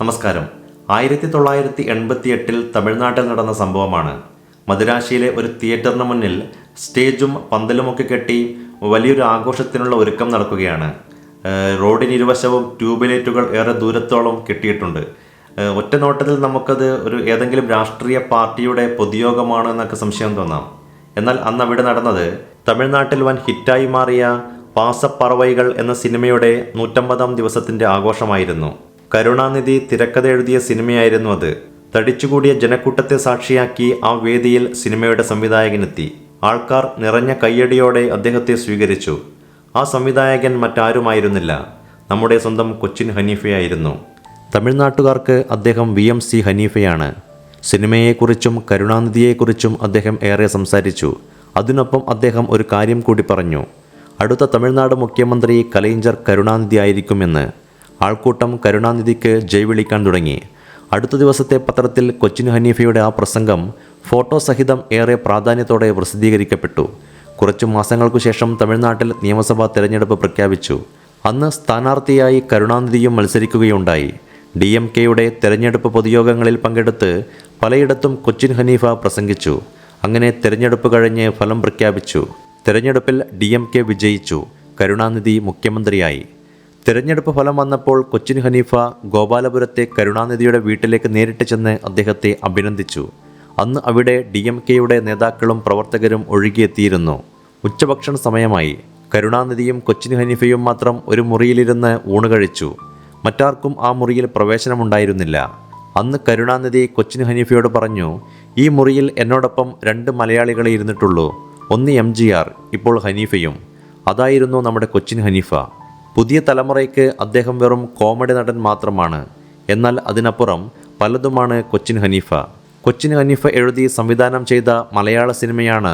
നമസ്കാരം. ആയിരത്തി തൊള്ളായിരത്തി എൺപത്തി എട്ടിൽ തമിഴ്നാട്ടിൽ നടന്ന സംഭവമാണ്. മദുരാശിയിലെ ഒരു തിയേറ്ററിന് മുന്നിൽ സ്റ്റേജും പന്തലുമൊക്കെ കെട്ടി വലിയൊരു ആഘോഷത്തിനുള്ള ഒരുക്കം നടക്കുകയാണ്. റോഡിനിരുവശവും ട്യൂബ് ലൈറ്റുകൾ ഏറെ ദൂരത്തോളം കെട്ടിയിട്ടുണ്ട്. ഒറ്റ നോട്ടത്തിൽ നമുക്കത് ഒരു ഏതെങ്കിലും രാഷ്ട്രീയ പാർട്ടിയുടെ പൊതുയോഗമാണ് എന്നൊക്കെ സംശയം തോന്നാം. എന്നാൽ അന്ന് അവിടെ നടന്നത് തമിഴ്നാട്ടിൽ വൻ ഹിറ്റായി മാറിയ പാസപ്പറവൈകൾ എന്ന സിനിമയുടെ നൂറ്റമ്പതാം ദിവസത്തിന്റെ ആഘോഷമായിരുന്നു. കരുണാനിധി തിരക്കഥ എഴുതിയ സിനിമയായിരുന്നു അത്. തടിച്ചുകൂടിയ ജനക്കൂട്ടത്തെ സാക്ഷിയാക്കി ആ വേദിയിൽ സിനിമയുടെ സംവിധായകനെത്തി. ആൾക്കാർ നിറഞ്ഞ കയ്യടിയോടെ അദ്ദേഹത്തെ സ്വീകരിച്ചു. ആ സംവിധായകൻ മറ്റാരുമായിരുന്നില്ല. നമ്മുടെ സ്വന്തം കൊച്ചിൻ ഹനീഫയായിരുന്നു. തമിഴ്നാട്ടുകാർക്ക് അദ്ദേഹം വി എം സി ഹനീഫയാണ്. സിനിമയെക്കുറിച്ചും കരുണാനിധിയെക്കുറിച്ചും അദ്ദേഹം ഏറെ സംസാരിച്ചു. അതിനൊപ്പം അദ്ദേഹം ഒരു കാര്യം കൂടി പറഞ്ഞു. അടുത്ത തമിഴ്നാട് മുഖ്യമന്ത്രി കലൈഞ്ചർ കരുണാനിധി ആയിരിക്കുമെന്ന്. ആൾക്കൂട്ടം കരുണാനിധിക്ക് ജയ് വിളിക്കാൻ തുടങ്ങി. അടുത്ത ദിവസത്തെ പത്രത്തിൽ കൊച്ചിൻ ഹനീഫയുടെ ആ പ്രസംഗം ഫോട്ടോ സഹിതം ഏറെ പ്രാധാന്യത്തോടെ പ്രസിദ്ധീകരിക്കപ്പെട്ടു. കുറച്ചു മാസങ്ങൾക്കു ശേഷം തമിഴ്നാട്ടിൽ നിയമസഭാ തെരഞ്ഞെടുപ്പ് പ്രഖ്യാപിച്ചു. അന്ന് സ്ഥാനാർത്ഥിയായി കരുണാനിധിയും മത്സരിക്കുകയുണ്ടായി. ഡി എം കെയുടെ തെരഞ്ഞെടുപ്പ് പൊതുയോഗങ്ങളിൽ പങ്കെടുത്ത് പലയിടത്തും കൊച്ചിൻ ഹനീഫ പ്രസംഗിച്ചു. അങ്ങനെ തെരഞ്ഞെടുപ്പ് കഴിഞ്ഞ് ഫലം പ്രഖ്യാപിച്ചു. തെരഞ്ഞെടുപ്പിൽ ഡി എം കെ വിജയിച്ചു. കരുണാനിധി മുഖ്യമന്ത്രിയായി. തിരഞ്ഞെടുപ്പ് ഫലം വന്നപ്പോൾ കൊച്ചിൻ ഹനീഫ ഗോപാലപുരത്തെ കരുണാനിധിയുടെ വീട്ടിലേക്ക് നേരിട്ട് ചെന്ന് അദ്ദേഹത്തെ അഭിനന്ദിച്ചു. അന്ന് അവിടെ ഡി എം കെയുടെ നേതാക്കളും പ്രവർത്തകരും ഒഴുകിയെത്തിയിരുന്നു. ഉച്ചഭക്ഷണ സമയമായി. കരുണാനിധിയും കൊച്ചിൻ ഹനീഫയും മാത്രം ഒരു മുറിയിലിരുന്ന് ഊണ് കഴിച്ചു. മറ്റാർക്കും ആ മുറിയിൽ പ്രവേശനമുണ്ടായിരുന്നില്ല. അന്ന് കരുണാനിധി കൊച്ചിൻ ഹനീഫയോട് പറഞ്ഞു ഈ മുറിയിൽ എന്നോടൊപ്പം രണ്ട് മലയാളികളെ ഇരുന്നിട്ടുള്ളൂ. ഒന്ന് എം ഇപ്പോൾ ഹനീഫയും അതായിരുന്നു നമ്മുടെ കൊച്ചിൻ ഹനീഫ പുതിയ തലമുറയ്ക്ക് അദ്ദേഹം വെറും കോമഡി നടൻ മാത്രമാണ്. എന്നാൽ അതിനപ്പുറം പലതുമാണ് കൊച്ചിൻ ഹനീഫ. കൊച്ചിൻ ഹനീഫ എഴുതി സംവിധാനം ചെയ്ത മലയാള സിനിമയാണ്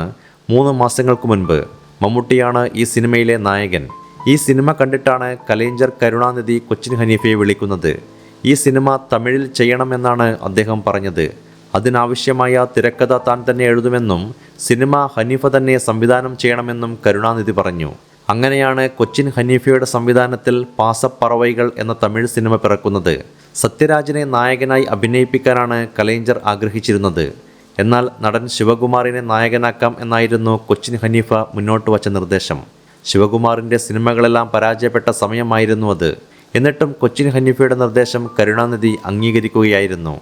മൂന്ന് മാസങ്ങൾക്ക് മുൻപ്. മമ്മൂട്ടിയാണ് ഈ സിനിമയിലെ നായകൻ. ഈ സിനിമ കണ്ടിട്ടാണ് കലേഞ്ചർ കരുണാനിധി കൊച്ചിൻ ഹനീഫയെ വിളിക്കുന്നത്. ഈ സിനിമ തമിഴിൽ ചെയ്യണമെന്നാണ് അദ്ദേഹം പറഞ്ഞത്. അതിനാവശ്യമായ തിരക്കഥ താൻ തന്നെ എഴുതുമെന്നും സിനിമ ഹനീഫ തന്നെ സംവിധാനം ചെയ്യണമെന്നും കരുണാനിധി പറഞ്ഞു. അങ്ങനെയാണ് കൊച്ചിൻ ഹനീഫയുടെ സംവിധാനത്തിൽ പാസപ്പറവൈകൾ എന്ന തമിഴ് സിനിമ പിറക്കുന്നത്. സത്യരാജിനെ നായകനായി അഭിനയിപ്പിക്കാനാണ് കലൈഞ്ചർ ആഗ്രഹിച്ചിരുന്നത്. എന്നാൽ നടൻ ശിവകുമാറിനെ നായകനാക്കാം എന്നായിരുന്നു കൊച്ചിൻ ഹനീഫ മുന്നോട്ട് വച്ച നിർദ്ദേശം. ശിവകുമാറിന്റെ സിനിമകളെല്ലാം പരാജയപ്പെട്ട സമയമായിരുന്നു അത്. എന്നിട്ടും കൊച്ചിൻ ഹനീഫയുടെ നിർദ്ദേശം കരുണാനിധി അംഗീകരിക്കുകയായിരുന്നു.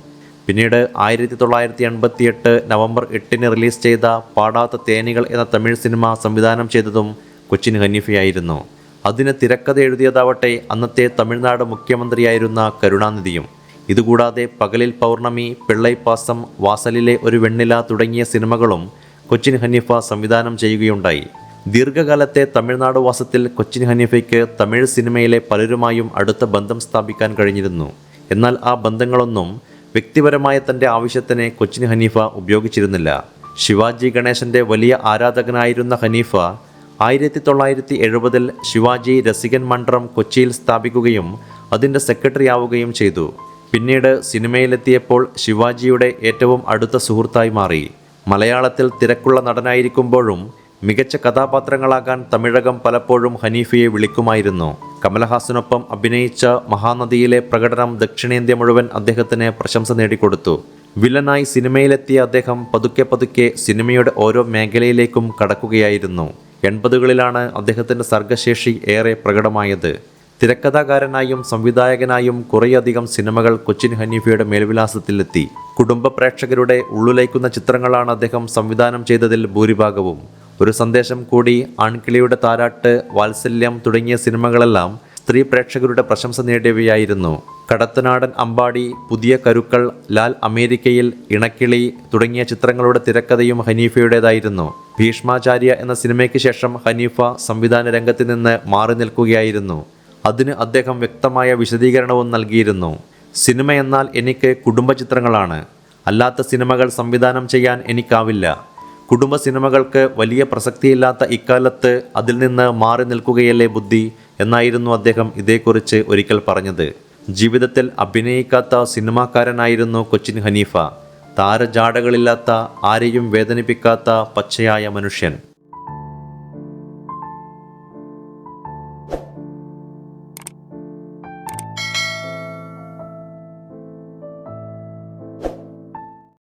പിന്നീട് ആയിരത്തി തൊള്ളായിരത്തി എൺപത്തിയെട്ട് നവംബർ എട്ടിന് റിലീസ് ചെയ്ത പാടാത്ത തേനികൾ എന്ന തമിഴ് സിനിമ സംവിധാനം ചെയ്തതും കൊച്ചിൻ ഹനീഫയായിരുന്നു. അതിന് തിരക്കഥ എഴുതിയതാവട്ടെ അന്നത്തെ തമിഴ്നാട് മുഖ്യമന്ത്രിയായിരുന്ന കരുണാനിധിയും. ഇതുകൂടാതെ പകലിൽ പൗർണമി പിള്ളൈപ്പാസം വാസലിലെ ഒരു വെണ്ണില തുടങ്ങിയ സിനിമകളും കൊച്ചിൻ ഹനീഫ സംവിധാനം ചെയ്യുകയുണ്ടായി. ദീർഘകാലത്തെ തമിഴ്നാട് വാസത്തിൽ കൊച്ചിൻ ഹനീഫയ്ക്ക് തമിഴ് സിനിമയിലെ പലരുമായും അടുത്ത ബന്ധം സ്ഥാപിക്കാൻ കഴിഞ്ഞിരുന്നു. എന്നാൽ ആ ബന്ധങ്ങളൊന്നും വ്യക്തിപരമായ തന്റെ ആവശ്യത്തിന് കൊച്ചിൻ ഹനീഫ ഉപയോഗിച്ചിരുന്നില്ല. ശിവാജി ഗണേശന്റെ വലിയ ആരാധകനായിരുന്ന ഹനീഫ ആയിരത്തി തൊള്ളായിരത്തി എഴുപതിൽ ശിവാജി രസികൻ മണ്ഡലം കൊച്ചിയിൽ സ്ഥാപിക്കുകയും അതിന്റെ സെക്രട്ടറി ആവുകയും ചെയ്തു. പിന്നീട് സിനിമയിലെത്തിയപ്പോൾ ശിവാജിയുടെ ഏറ്റവും അടുത്ത സുഹൃത്തായി മാറി. മലയാളത്തിൽ തിരക്കുള്ള നടനായിരിക്കുമ്പോഴും മികച്ച കഥാപാത്രങ്ങളാകാൻ തമിഴകം പലപ്പോഴും ഹനീഫയെ വിളിക്കുമായിരുന്നു. കമലഹാസനൊപ്പം അഭിനയിച്ച മഹാനദിയിലെ പ്രകടനം ദക്ഷിണേന്ത്യ മുഴുവൻ അദ്ദേഹത്തിന് പ്രശംസ നേടിക്കൊടുത്തു. വില്ലനായി സിനിമയിലെത്തിയ അദ്ദേഹം പതുക്കെ പതുക്കെ സിനിമയുടെ ഓരോ മേഖലയിലേക്കും കടക്കുകയായിരുന്നു. എൺപതുകളിലാണ് അദ്ദേഹത്തിന്റെ സർഗശേഷി ഏറെ പ്രകടമായത്. തിരക്കഥാകാരനായും സംവിധായകനായും കുറേയധികം സിനിമകൾ കൊച്ചിൻ ഹനീഫയുടെ മേൽവിലാസത്തിലെത്തി. കുടുംബ പ്രേക്ഷകരുടെ ഉള്ളുലയിക്കുന്ന ചിത്രങ്ങളാണ് അദ്ദേഹം സംവിധാനം ചെയ്തതിൽ ഭൂരിഭാഗവും. ഒരു സന്ദേശം കൂടി ആൺകിളിയുടെ താരാട്ട് വാത്സല്യം തുടങ്ങിയ സിനിമകളെല്ലാം സ്ത്രീ പ്രേക്ഷകരുടെ പ്രശംസ നേടിയവയായിരുന്നു. കടത്തനാടൻ അമ്പാടി പുതിയ കരുക്കൾ ലാൽ അമേരിക്കയിൽ ഇണക്കിളി തുടങ്ങിയ ചിത്രങ്ങളുടെ തിരക്കഥയും ഹനീഫയുടേതായിരുന്നു. ഭീഷ്മാചാര്യ എന്ന സിനിമയ്ക്ക് ശേഷം ഹനീഫ സംവിധാന രംഗത്ത് നിന്ന് മാറി നിൽക്കുകയായിരുന്നു. അതിന് അദ്ദേഹം വ്യക്തമായ വിശദീകരണവും നൽകിയിരുന്നു. സിനിമ എന്നാൽ എനിക്ക് കുടുംബ ചിത്രങ്ങളാണ്. അല്ലാത്ത സിനിമകൾ സംവിധാനം ചെയ്യാൻ എനിക്കാവില്ല. കുടുംബ സിനിമകൾക്ക് വലിയ പ്രസക്തിയില്ലാത്ത ഇക്കാലത്ത് അതിൽ നിന്ന് മാറി നിൽക്കുകയല്ലേ ബുദ്ധി? എന്നായിരുന്നു അദ്ദേഹം ഇതേക്കുറിച്ച് ഒരിക്കൽ പറഞ്ഞത്. ജീവിതത്തിൽ അഭിനയിക്കാത്ത സിനിമാക്കാരനായിരുന്നു കൊച്ചിൻ ഹനീഫ. താരജാടകളില്ലാത്ത ആരെയും വേദനിപ്പിക്കാത്ത പച്ചയായ മനുഷ്യൻ.